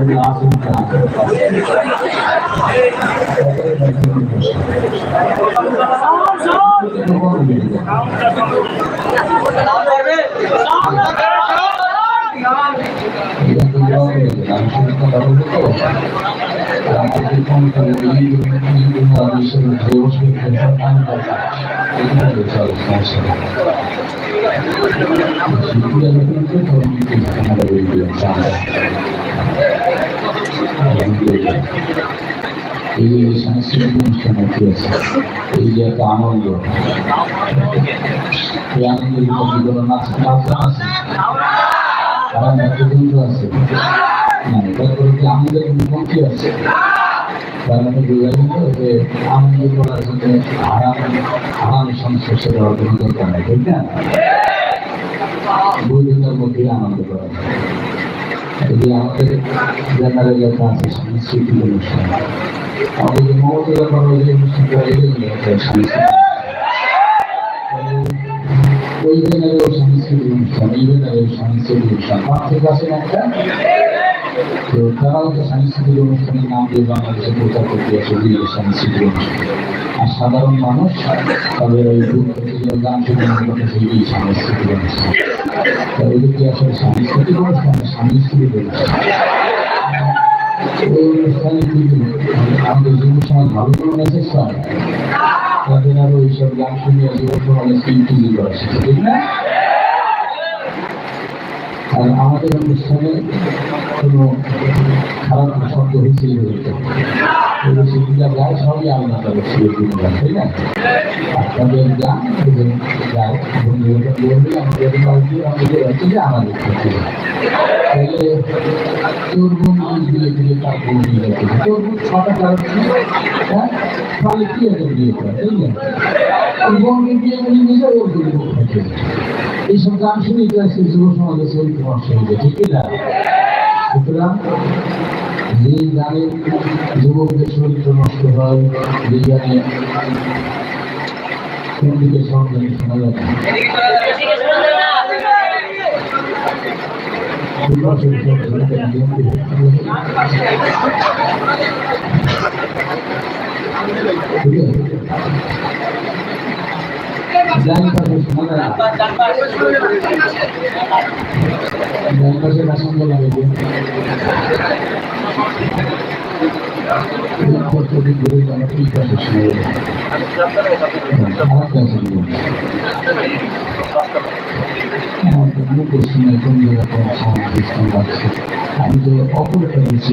الذي عاصم Thank you. এই সাংস্কৃতিক অনুষ্ঠান কি আছে এই যে একটা আনন্দ এই আনন্দের ভিতরে নাচ নাচ আছে তারা নেতৃবৃন্দ আছে না কি আছে তার মানে যে আনন্দ করার জন্য আরাম আরাম সংস্পর্শে দেওয়ার কোনো দরকার নেই ঠিক না বৈধতার মধ্যে আনন্দ করা যে আমাদের জেনারেল আছে সাংস্কৃতিক অনুষ্ঠান। আমাদের মমতা ব্যাপার যে সাংস্কৃতিক ওই জেনারেল সাংস্কৃতিক অনুষ্ঠান, এই জেনারেল সাংস্কৃতিক অনুষ্ঠান। তার থেকে একটা? তো তারাও তো সাংস্কৃতিক অনুষ্ঠানের নাম দিয়ে বাংলাদেশে প্রচার করতে আসে সাংস্কৃতিক অনুষ্ঠান। আর সাধারণ মানুষ তাদের ওই সাংস্কৃতিক অনুষ্ঠান এদিকে আসলে সাংস্কৃতিক অনুষ্ঠান সাংস্কৃতিক অনুষ্ঠান এই কিন্তু আমাদের যুব ভালো কোনো মেসেজ তাদের আরও এইসব গান শুনিয়ে যুব সমাজে স্কিল করা শিখে ঠিক না আমাদের অনুষ্ঠানে কোনো খারাপ শব্দ হয়েছিল এগুলো শিল্পীরা গায় সবই করে শিল্পীরা তাই না আপনাদের গায় বন্ধুরা বলবে আমাদের আমাদের হচ্ছে যে আমাদের তাহলে তোর বোন দিলে তার দিলে ছটা কারণ তাহলে কি একটা বিয়ে করে তাই না ওর বিয়ে করে নিয়ে ওর দুটো থাকে এইসব গান শুনে তো যুব সমাজে চরিত্র নষ্ট হয়ে যায়, ঠিক না? যে গানে যুবকদের চরিত্র নষ্ট হয় যে গানে কোন দিকে সন্ধান শোনা যায় না। জানি পাশে শোনা যায় না। জানি পাশে পছন্দ লাগে আমি তো অপরটা বেশি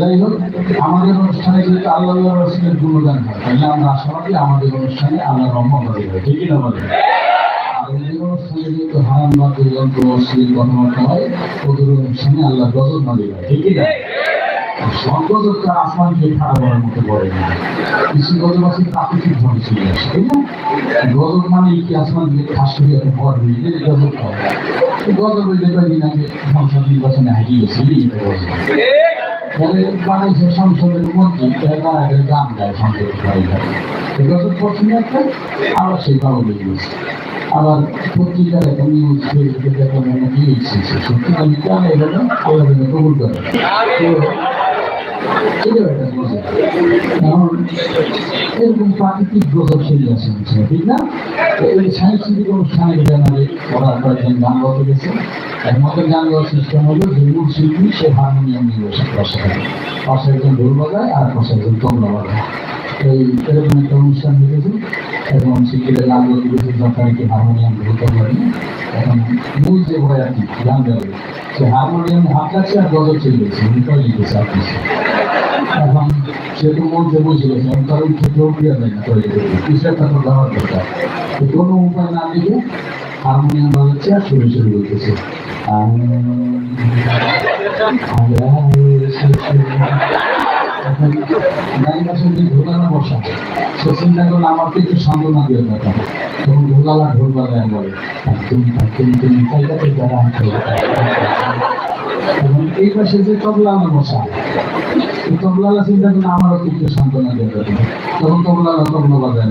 যাই হোক, আমাদের অনুষ্ঠানে যেহেতু আল্লাহ রসুলের গুণগান হয়। তাহলে আমরা আশা করি আমাদের অনুষ্ঠানে আল্লাহ রহমত হবে। ঠিকই না বলে আর ওদের অনুষ্ঠানে যেহেতু বা দুর্গন্ধ অশ্লীল হয় ওদের অনুষ্ঠানে আল্লাহ গজব নদী হয়। ঠিকই না? স্বর্গদত্ত আসমানকে খারাপ মতো পড়ে না। কিছু গজব প্রাকৃতিক ভাবে চলে আসে, তাই না? গজব মানে কি আসমান দিয়ে খাস করে একটা ভর হয়ে গেলে গজব হয়। গজব নির্বাচনে হারিয়ে গেছে, এই একটা গজব। তাহলে বাংলাদেশ সংসদের মন্ত্রী তারা আগে গান গায় সংসদের গজব পছন্দ একটা আবার সেই লেগে গেছে আবার পত্রিকার একটা নিউজ ফেসবুকে একটা এসেছে সত্যি আমি কেন এভাবে আল্লাহ কবুল করে তো এটাও একটা গজব। এরকম প্রাকৃতিক চলে আসে বুঝছ, ঠিক না এই সাংস্কৃতিক অনুষ্ঠানে ব্যানারে ওরা কয়েকজন গান গাওয়াতে গেছে একমাত্র গান গাওয়ার সিস্টেম হলো যে মূল শিল্পী সে হারমোনিয়াম নিয়ে বসে পাশে পাশে একজন ঢোল বাজায় আর পাশে একজন তবলা বাজায় এই এরকম একটা অনুষ্ঠান হয়েছে এবং শিল্পীরা গান গাইতে গেছে সরকারকে হারমোনিয়াম তবলা নিয়ে এখন মূল যে ভয় আর কি গান গাবে সে হারমোনিয়াম হাত লাগছে আর গজল চলে গেছে লিখেছে আর কিছু এখন সেহেতু মধ্যে বসে গেছে এখন তার উঠে কেউ ক্রিয়া যায় তৈরি কিছু একটা তো দেওয়ার দরকার তো কোনো উপায় না দিকে হারমোনিয়াম বাজাচ্ছে আর শুরু শুরু করতেছে বসা সে চিন্তা করলে আমাকে একটু সান্ত্বনা দিয়ে দরকার তখন ঢোকালা এই পাশে যে তবলালা বসা এই তবলালা চিন্তা করলে আমারও একটু সান্ত্বনা দরকার। তখন তবলালা তবলা বাজায়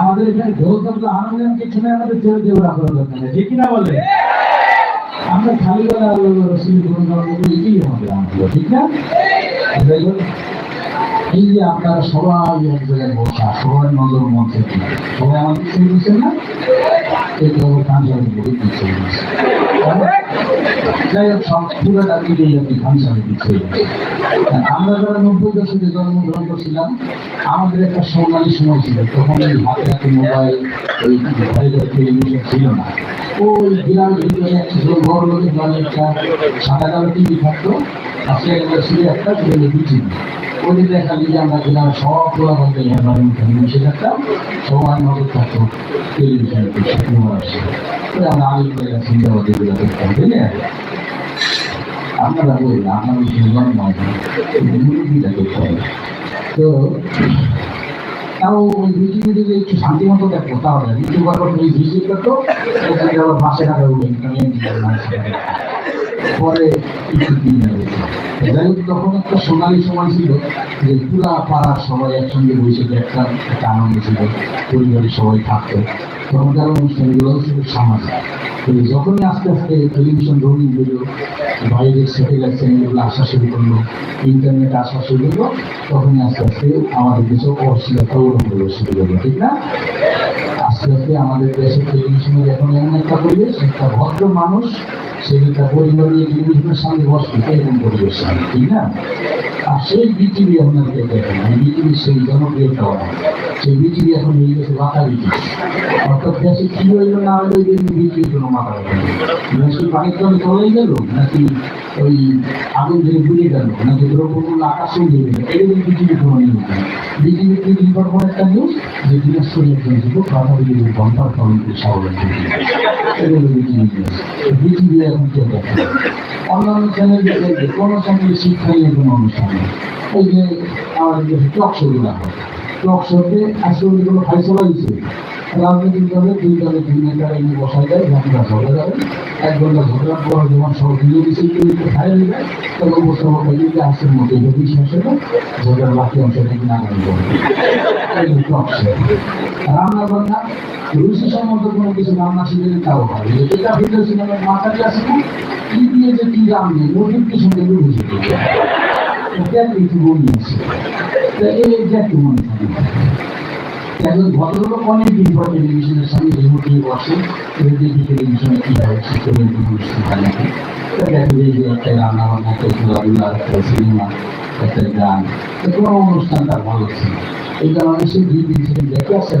আমাদের এখানে ঢোল তবলা হারমোনিয়াম কিছু নেই, আমাদের ছেড়ে দিয়ে ওরা দরকার নেই। ঠিক কিনা বলে, আমরা খালি বেলা আল্লাহ রসুল গ্রহণ মতো এটাই আমাদের আনন্দ, ঠিক না? এই যে আপনারা সবাই এক জায়গায় বসা সবাই নজর মঞ্চে সবাই আমাদের দিচ্ছেন না? এই তো খানসাহের বলে পিছিয়ে হোক, সব আপনি খানসাহের দিচ্ছে আমরা যারা নব্বই দশকে আমাদের একটা সোনালী সময় ছিল। তখন হাতে হাতে মোবাইল, ওই ছিল না। ওই গ্রামের ভিতরে একটা বড় একটা সাদা কালো টিভি থাকতো। আর সে ছিল একটা, ছিল টিভি। ওই দেখা আমরা গ্রামের সব সবাই নজর থাকতো আমরা আগে চিন্তা আপনারা বলি আপনার জীবন নয় করতে তো, তাও ওই যদি একটু শান্তি মতো দেখো, তাহলে করে ওই ওখানে আবার মাসে টাকা উঠে পরে যাই হোক তখন একটা সোনালী সময় ছিল যে পুরা পাড়ার সবাই একসঙ্গে বসে একটা একটা আনন্দ ছিল, পরিবারের সবাই থাকতো। তখনকার অনুষ্ঠানগুলো ছিল সামাজিক। তো যখনই আস্তে আস্তে টেলিভিশন রঙিন হলো, বাইরের স্যাটেলাইট চ্যানেলগুলো আসা শুরু করল ইন্টারনেট আসা শুরু করল তখনই আস্তে আস্তে আমাদের কিছু অশ্লীলতা ওরকম হলো শুরু করল ঠিক না? আস্তে আস্তে আমাদের দেশের টেলিভিশনের এখন এমন একটা পরিবেশ, একটা ভদ্র মানুষ, সে পরিবার নিয়ে টেলিভিশনের সামনে বসবে এরকম পরিবেশ ঠিক না? আর সেই বিটিভি আপনাদেরকে দেখেন বিটিভি সেই জনপ্রিয়তাও না সেই বিটিভি এখন হয়ে গেছে বাতা বিটিভি অর্থাৎ দেশে কি হইল না এই বিটিভির কোনো মাথা দেশে পানির জলে চলেই গেল নাকি ওই আগুন ধরে ঘুরে গেল নাকি দ্রব্যমূল্য আকাশে উঠে গেল। এরকম বিটিভি কোনো নিউজ নেই। বিটিভি টিভি পর একটা নিউজ যে দিনাজপুরের একজন যুবক বাধা দিয়ে এগুলো বিটিভি নিউজ বিটিভি এখন কেউ দেখে অন্যান্য চ্যানেল দেখবে, কোনো চ্যানেলে শিক্ষা নিয়ে কোনো অনুষ্ঠান ওই যে আমাদের টক শোগুলো হয় টক শোতে আজকে ওইগুলো ফাইসলা দিচ্ছে রাজনৈতিক দলে দুই দলে দুই নেতারা এনে বসায় যায় ঝগড়া ঝগড়া যাবে। এক ঘণ্টা ঝগড়ার পর যখন সব দিয়ে দিচ্ছে খাই দিবে তখন উপস্থাপক হয়ে যে আসছেন মধ্যে এটা বিশ্বাস হলো ঝগড়ার বাকি অংশটা কিনা শো রান্না বান্না, রুচি সম্মত কোনো কিছু রান্না শিখে তাও হয়। এটা ভিডিও সিনেমার মাথাটি আছে না, কি দিয়ে যে কি দিয়ে নতুন কিছু দেখে বুঝে এটা কিছু বলিয়েছে তা এই একটু মনে থাকে। একজন ভদ্রলোক অনেক দিন পর টেলিভিশনের সামনে রিমোট বসে দেখি টেলিভিশনে কি হয়েছে হয় দেখা যায় যে একটা রান্না বান্না একটা খেলাধুলা একটা সিনেমা, একটা গান কোনো অনুষ্ঠান ভালো ছিল এই কারণে সে দুই দিন দেখে আসেন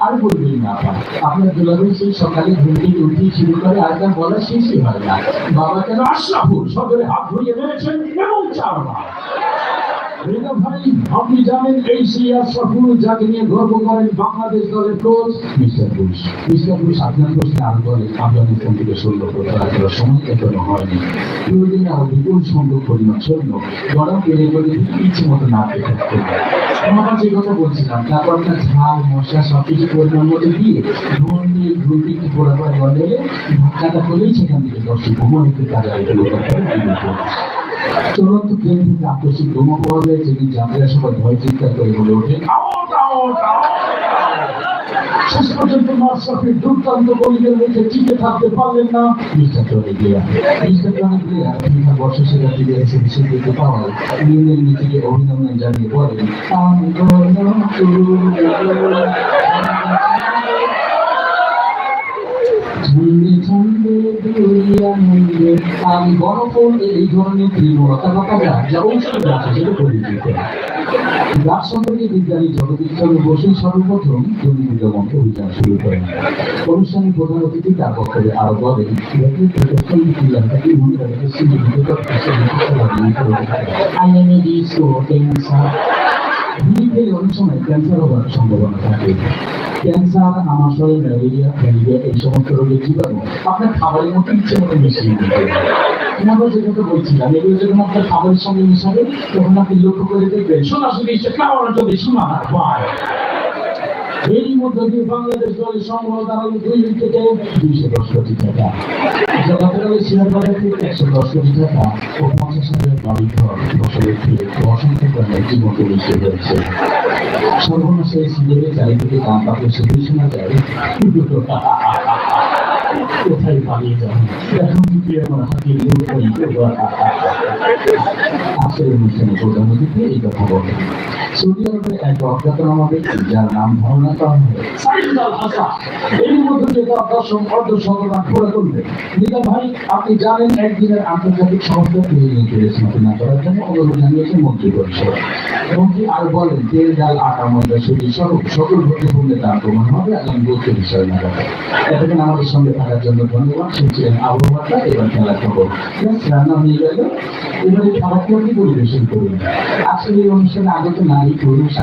আর বলবেন না আপা আপনার দুলাভাই সেই সকালে ঘুম থেকে উঠিয়ে শুরু বলা শেষই হয় না। বাবা কেন আশরাফুল সকলে হাত ধরিয়ে মেরেছেন এবং চারবার আপনি জানেন এই সেই আশরাফুল যাকে নিয়ে গর্ব করেন বাংলাদেশ দলের coach mister Bush mister Bush আপনার প্রশ্নে আরও দলে আফগানিস্তান থেকে ষোলো প্রত্যাহার সময় এখনও হয়নি দুদিন আরও বিপুল সংখ্যক পরিমাণ সৈন্য গরম পেরে করে ইচ্ছে মতো না থাকতে আমরা যে কথা বলছিলাম তারপর আপনার ঝাল মশলা সব কিছু পরিমাণ মতো দিয়ে নুন দিয়ে ঘুরতে একটু পোড়া বলে ধাক্কাটা করলেই সেখান থেকে দর্শক ভ্রমণ তারা এগুলো চূড়ান্ত প্লেন থেকে আকস্মিক যায় যেটি যাত্রীরা সবাই ভয় চিন্তা করে বলে ওঠে "আউট, আউট, আউট!" শেষ পর্যন্ত মাশরাফির দুর্দান্ত বোলিংয়ের মধ্যে টিকে থাকতে পারলেন না। Mister Tony player mister Tony player FIFA বর্ষ সেরা প্লেয়ার হিসেবে স্বীকৃতি পাওয়ায় লিওনেল মেসিকে অভিনন্দন জানিয়ে বলেন আমি ঝন্ডে মন্দিরে আমি এই ধরনের তৃণলতা পাতা গাছ যা ঔষধ গাছ হিসেবে পরিচিত গাছ সম্পর্কে বিজ্ঞানী জগদীশ চন্দ্র বসু সর্বপ্রথম জমিবিদ মন্ত্র অভিযান শুরু করেন অনুষ্ঠানে প্রধান অতিথি তার বক্তব্যে আরও বলেন প্রদর্শন ক্রীড়াটাকে মনে রাখতে ভিড়ে অনেক সময় ক্যান্সার হওয়ার সম্ভাবনা থাকে। ক্যান্সার আমাশয় ম্যালেরিয়া ম্যালেরিয়া এই সমস্ত রোগের জীবাণু, আপনার খাবারের মতো ইচ্ছে মতো মিশিয়ে দিতে হবে আমরা যে কথা বলছিলাম, এগুলো যখন আপনার খাবারের সঙ্গে মিশাবে, তখন আপনি লক্ষ্য করে দেখবেন সোনাশুনি এসে খাওয়ানো যদি শোনা না পায়। মধ্যে দিয়ে বাংলাদেশ দলের সংগ্রহ দাঁড়াল দুই থেকে দুইশো দশ কোটি টাকা। সিলেটে চারিদিকে কোথায় পালিয়ে যান এখন কি আমার যার নাম মধ্যে ভাই আপনি জানেন একদিনের আন্তর্জাতিক সংস্থা তৈরি ইন্টারেস্ট না করার জন্য অনুরোধ মন্ত্রী পরিষদ মন্ত্রী আর বলেন তেল ডাল আটা ময়দা সুজি সহ সকল ভর্তি পূর্ণে তার প্রমাণ হবে আগামী বছর বিষয় না এতক্ষণ আমাদের সঙ্গে থাকার জন্য ধন্যবাদ শুনছিলেন আবহাওয়াটা এবার খেলা খবর রান্না হয়ে গেল এবারে খাবারটি পরিবেশন করুন আসলে এই অনুষ্ঠানে আগত নারী পুরুষ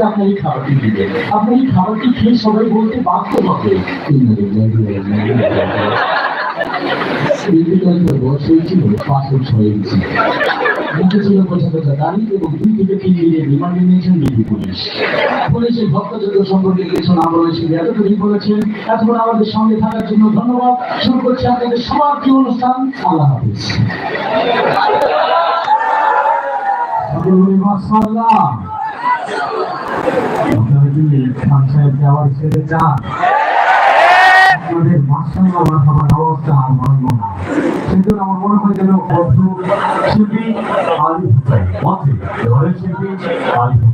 আপনার এই খাবারটি খেয়ে সবাই বলতে বাধ্য হবে। সম্পর্কে বলেছেন। আমাদের সঙ্গে থাকার জন্য ধন্যবাদ। শুরু করছি আপনাদের সবার প্রিয় অনুষ্ঠান, আল্লাহ হাফিজ। কি খান সাহেব যাওয়ার ছেড়ে যান আপনাদের মাসাল্লাহ আমার সবার অবস্থা আর মানব না সেজন্য আমার মনে হয় যেন শিল্পী আলিফ হুসাইন শিল্পী হুসাইন